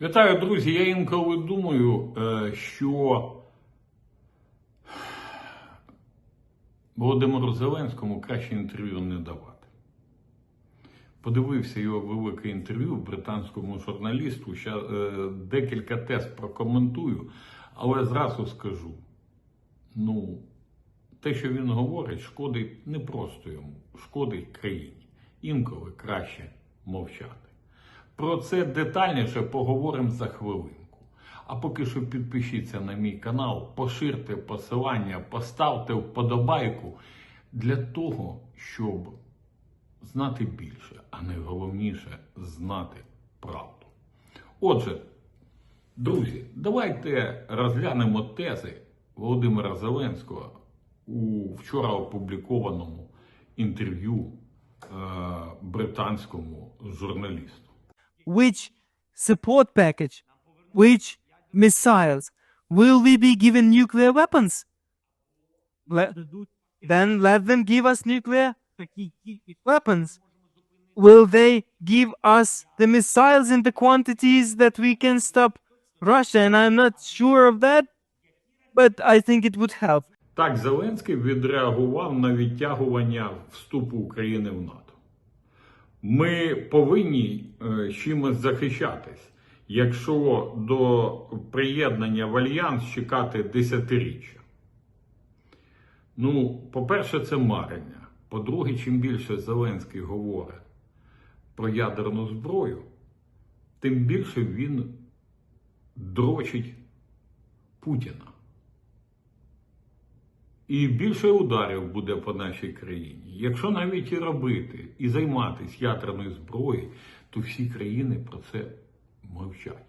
Вітаю, друзі. Я інколи думаю, е, що Володимиру Зеленському краще інтерв'ю не давати. Подивився його велике інтерв'ю британському журналісту. Ща, е, декілька тез прокоментую, але зразу скажу: ну, те, що він говорить, шкодить не просто йому, шкодить країні. Інколи краще мовчати. Про це детальніше поговоримо за хвилинку. А поки що підпишіться на мій канал, поширте посилання, поставте вподобайку для того, щоб знати більше, а найголовніше знати правду. Отже, друзі, давайте розглянемо тези Володимира Зеленського у вчора опублікованому інтерв'ю е, британському журналісту. which support package, which missiles, will we be given nuclear weapons? Le- then let them give us nuclear weapons. Will they give us the missiles in the quantities that we can stop Russia? And I'm not sure of that, but I think it would help. Так Зеленський відреагував на відтягування вступу України в НАТО. Ми повинні е, чимось захищатись, якщо до приєднання в альянс чекати десятиріччя. Ну, по-перше, це марення. По-друге, чим більше Зеленський говорить про ядерну зброю, тим більше він дрочить Путіна. І більше ударів буде по нашій країні. Якщо навіть і робити, і займатися ядерною зброєю, то всі країни про це мовчать.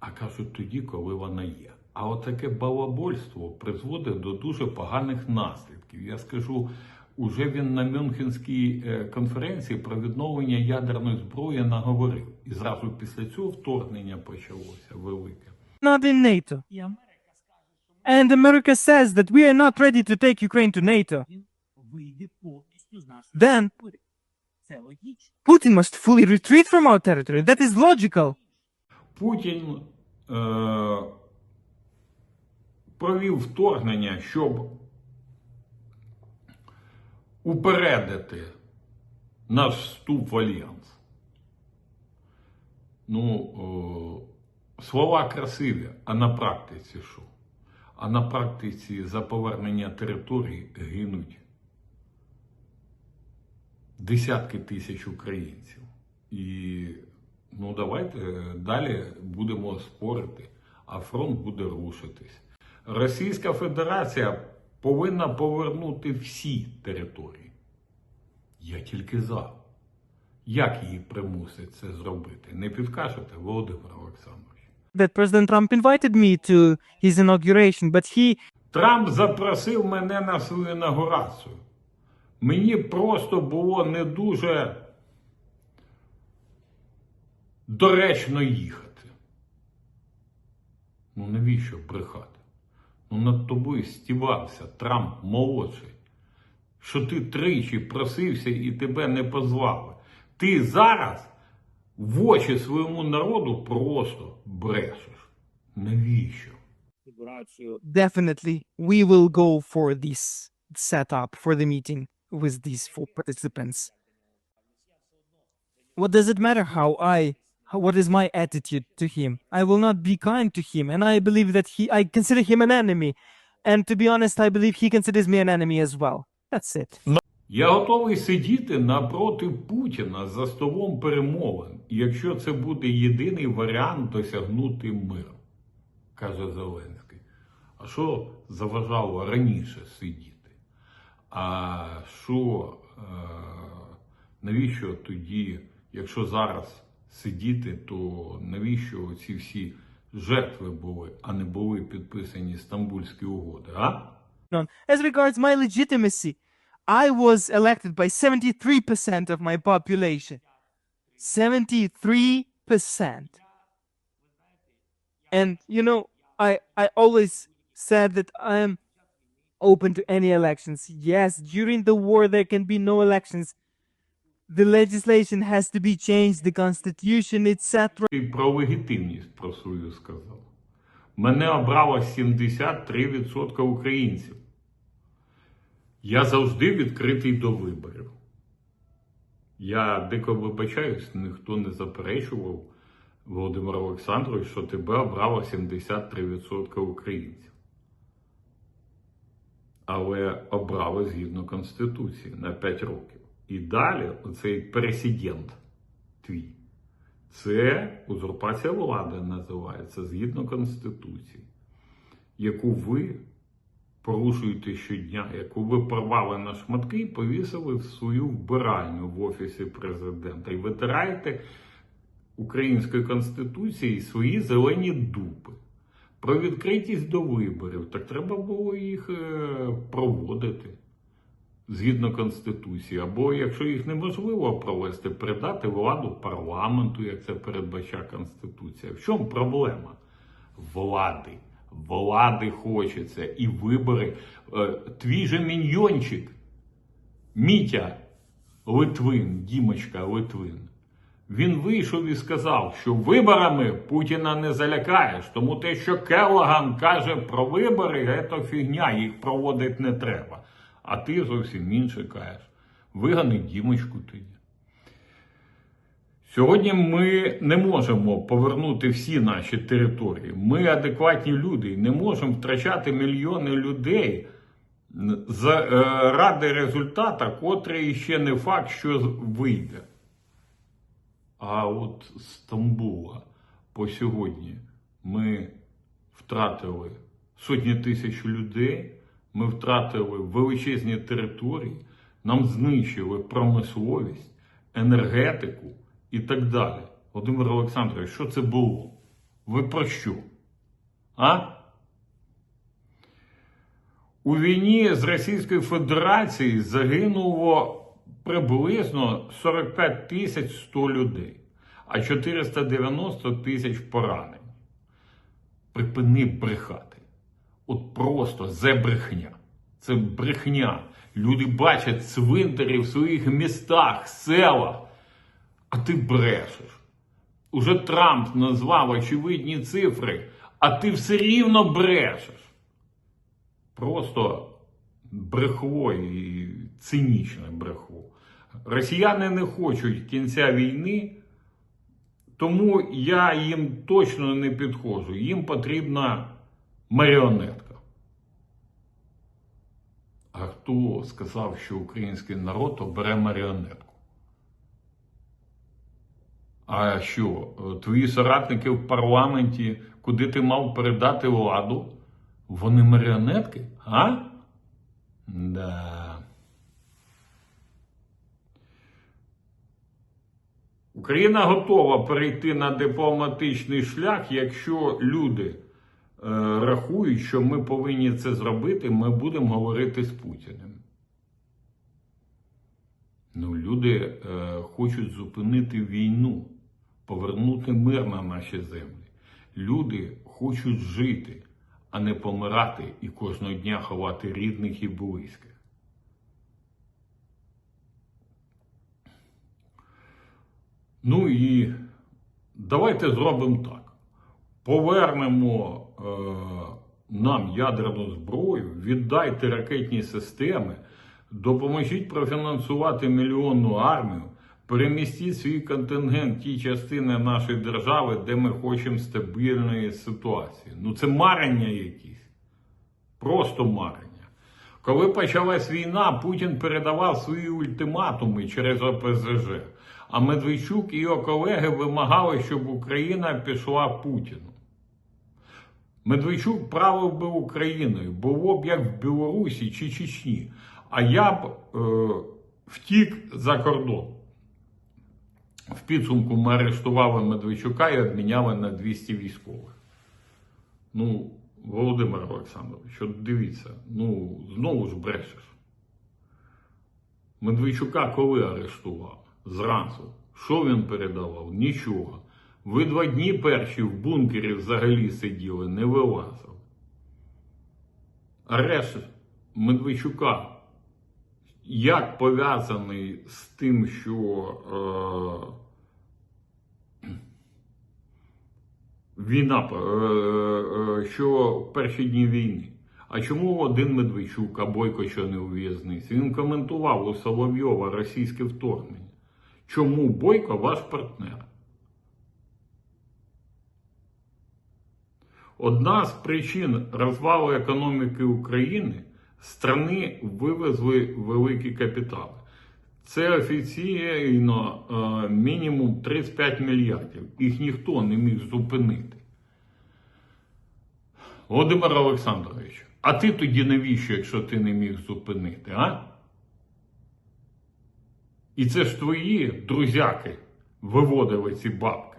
А кажуть тоді, коли вона є. А от таке балабольство призводить до дуже поганих наслідків. Я скажу, уже він на Мюнхенській е, конференції про відновлення ядерної зброї наговорив. І зразу після цього вторгнення почалося велике. Not in NATO. And America says that we are not ready to take Ukraine to NATO. вийде повністю з нашої Then території. Це логічно. Putin must fully retreat from our territory. That is logical. Путін е, провів вторгнення, щоб упередити наш вступ в альянс. Ну, е, слова красиві, а на практиці що? А на практиці за повернення територій гинуть десятки тисяч українців. І ну давайте далі будемо спорити, а фронт буде рушитись. Російська Федерація повинна повернути всі території. Я тільки за. Як її примусить це зробити? Не підкажете, Володимир Олександрович? That President Trump invited me to his inauguration, but he Трамп запросив мене на свою інаугурацію. Мені просто було не дуже доречно їхати. Ну навіщо брехати? Ну над тобою стівався Трамп молодший, що ти тричі просився і тебе не позвали. Ти зараз в очі своєму народу просто брешеш. Навіщо? Федерацію definitely we will go for this setup for the meeting with these four participants. What does it matter how I how, what is my attitude to him? I will not be kind to him, and I believe that he I consider him an enemy. And to be honest, I believe he considers me an enemy as well. That's it. Я готовий сидіти напроти Путіна за столом перемовин, якщо це буде єдиний варіант досягнути миру, каже Зеленський. А що заважало раніше сидіти? А що, е, навіщо тоді, якщо зараз сидіти, то навіщо ці всі жертви були, а не були підписані Стамбульські угоди, а? As regards my legitimacy, I was elected by 73% of my population. 73%. And, you know, I, I always said that I am open to any elections. Yes, during the war, there can be no elections. the legislation has to be changed, the constitution, etc. І про легітимність про свою сказав. Мене обрало 73% українців. Я завжди відкритий до виборів. Я дико вибачаюсь, ніхто не заперечував, Володимир Олександрович, що тебе обрало 73% українців. Але обрали згідно Конституції на 5 років. І далі оцей прецедент твій. Це узурпація влади називається згідно Конституції, яку ви порушуєте щодня, яку ви порвали на шматки і повісили в свою вбиральню в Офісі президента. І витираєте української конституції свої зелені дупи. Про відкритість до виборів. Так треба було їх е, проводити згідно Конституції. Або якщо їх неможливо провести, передати владу парламенту, як це передбачає Конституція. В чому проблема? Влади. Влади хочеться і вибори. Е, Твій же міньйончик, Мітя Литвин, Дімочка Литвин. Він вийшов і сказав, що виборами Путіна не залякаєш, тому те, що Келлаган каже про вибори, це фігня, їх проводити не треба. А ти зовсім інше кажеш. Вигани Дімочку тоді. Сьогодні ми не можемо повернути всі наші території. Ми адекватні люди і не можемо втрачати мільйони людей за- е, результата, котрий ще не факт, що вийде. А от Стамбула по сьогодні ми втратили сотні тисяч людей, ми втратили величезні території, нам знищили промисловість, енергетику і так далі. Володимир Олександрович, що це було? Ви про що? А? У війні з Російською Федерацією загинуло приблизно 45 тисяч 100 людей, а 490 тисяч поранень. Припини брехати. От просто це брехня. Це брехня. Люди бачать цвинтарі в своїх містах, селах, а ти брешеш. Уже Трамп назвав очевидні цифри, а ти все рівно брешеш просто брехло і цинічне брехло. Росіяни не хочуть кінця війни, тому я їм точно не підходжу. Їм потрібна маріонетка. А хто сказав, що український народ обере маріонетку? А що, твої соратники в парламенті, куди ти мав передати владу? Вони маріонетки? А? Да. Україна готова перейти на дипломатичний шлях, якщо люди е, рахують, що ми повинні це зробити, ми будемо говорити з Путіним. Ну, люди е, хочуть зупинити війну, повернути мир на наші землі. Люди хочуть жити, а не помирати і кожного дня ховати рідних і близьких. Ну і давайте зробимо так. Повернемо е, нам ядерну зброю, віддайте ракетні системи, допоможіть профінансувати мільйонну армію, перемістіть свій контингент ті частини нашої держави, де ми хочемо стабільної ситуації. Ну це марення якісь. Просто марення. Коли почалась війна, Путін передавав свої ультиматуми через ОПЗЖ. А Медведчук і його колеги вимагали, щоб Україна пішла Путіну. Медведчук правив би Україною, було б як в Білорусі чи Чечні. А я б е, втік за кордон. В підсумку ми арештували Медведчука і обміняли на 200 військових. Ну, Володимир Олександрович, от дивіться, ну знову ж брешеш. Медведчука коли арештували? Зранку. Що він передавав? Нічого. Ви два дні перші в бункері взагалі сиділи, не вилазив. Арешт Медведчука як пов'язаний з тим, що е, війна, е, е, що перші дні війни. А чому один Медведчук, а Бойко що не у в'язниці? Він коментував у Соловйова російське вторгнення. Чому Бойко ваш партнер? Одна з причин розвалу економіки України страни вивезли великі капітали. Це офіційно е, мінімум 35 мільярдів. Їх ніхто не міг зупинити. Володимир Олександрович, а ти тоді навіщо, якщо ти не міг зупинити, а? І це ж твої друзяки виводили ці бабки.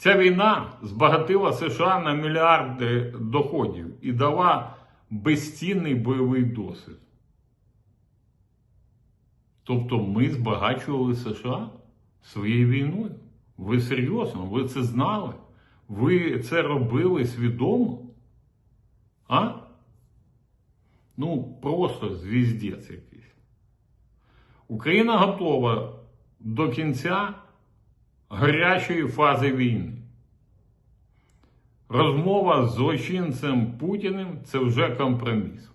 Ця війна збагатила США на мільярди доходів і дала безцінний бойовий досвід. Тобто ми збагачували США своєю війною. Ви серйозно? Ви це знали? Ви це робили свідомо? А? Ну, просто звіздець якийсь. Україна готова до кінця гарячої фази війни. Розмова з злочинцем Путіним це вже компроміс.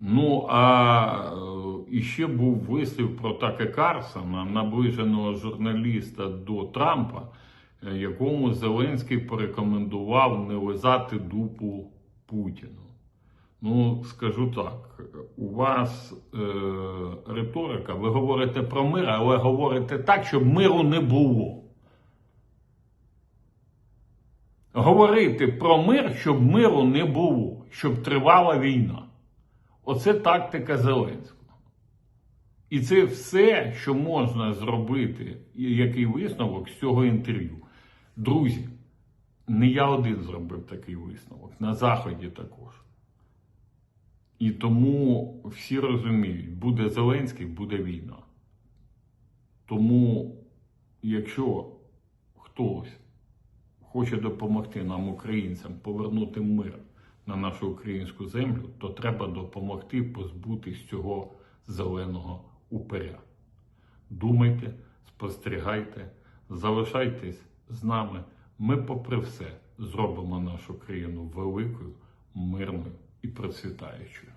Ну, а е, іще був вислів про Таке Карсона, наближеного журналіста до Трампа, е, якому Зеленський порекомендував не лизати дупу Путіну. Ну, скажу так, у вас е, риторика, ви говорите про мир, але говорите так, щоб миру не було. Говорити про мир, щоб миру не було, щоб тривала війна. Оце тактика Зеленського. І це все, що можна зробити, який висновок з цього інтерв'ю. Друзі, не я один зробив такий висновок, на Заході також. І тому всі розуміють, буде Зеленський, буде війна. Тому, якщо хтось хоче допомогти нам, українцям, повернути мир на нашу українську землю, то треба допомогти позбутись цього зеленого упиря. Думайте, спостерігайте, залишайтесь з нами. Ми, попри все, зробимо нашу країну великою, мирною і процвітаючою.